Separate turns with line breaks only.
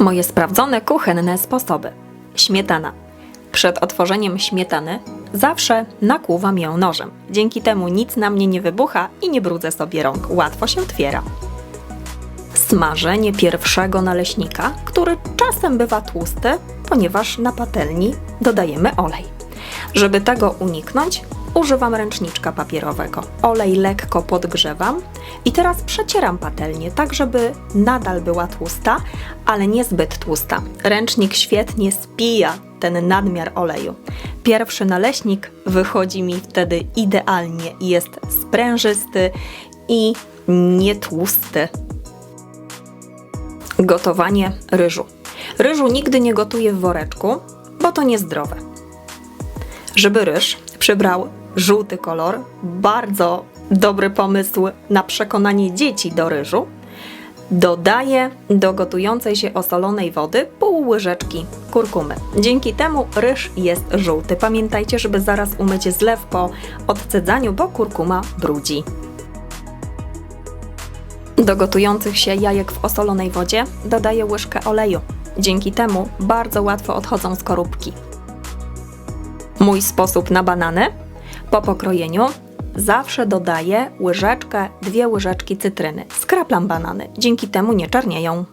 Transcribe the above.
Moje sprawdzone kuchenne sposoby. Śmietana. Przed otworzeniem śmietany zawsze nakłuwam ją nożem. Dzięki temu nic na mnie nie wybucha i nie brudzę sobie rąk. Łatwo się otwiera. Smażenie pierwszego naleśnika, który czasem bywa tłusty, ponieważ na patelni dodajemy olej. Żeby tego uniknąć, używam ręczniczka papierowego. Olej lekko podgrzewam i teraz przecieram patelnię, tak żeby nadal była tłusta, ale nie zbyt tłusta. Ręcznik świetnie spija ten nadmiar oleju. Pierwszy naleśnik wychodzi mi wtedy idealnie jest sprężysty i nietłusty. Gotowanie ryżu. Ryżu nigdy nie gotuję w woreczku, bo to niezdrowe. Żeby ryż przybrał żółty kolor, bardzo dobry pomysł na przekonanie dzieci do ryżu, dodaję do gotującej się osolonej wody pół łyżeczki kurkumy. Dzięki temu ryż jest żółty. Pamiętajcie, żeby zaraz umyć zlew po odcedzaniu, bo kurkuma brudzi. Do gotujących się jajek w osolonej wodzie dodaję łyżkę oleju. Dzięki temu bardzo łatwo odchodzą skorupki. Mój sposób na banany. Po pokrojeniu zawsze dodaję łyżeczkę, dwie łyżeczki cytryny. Skraplam banany, dzięki temu nie czarnieją.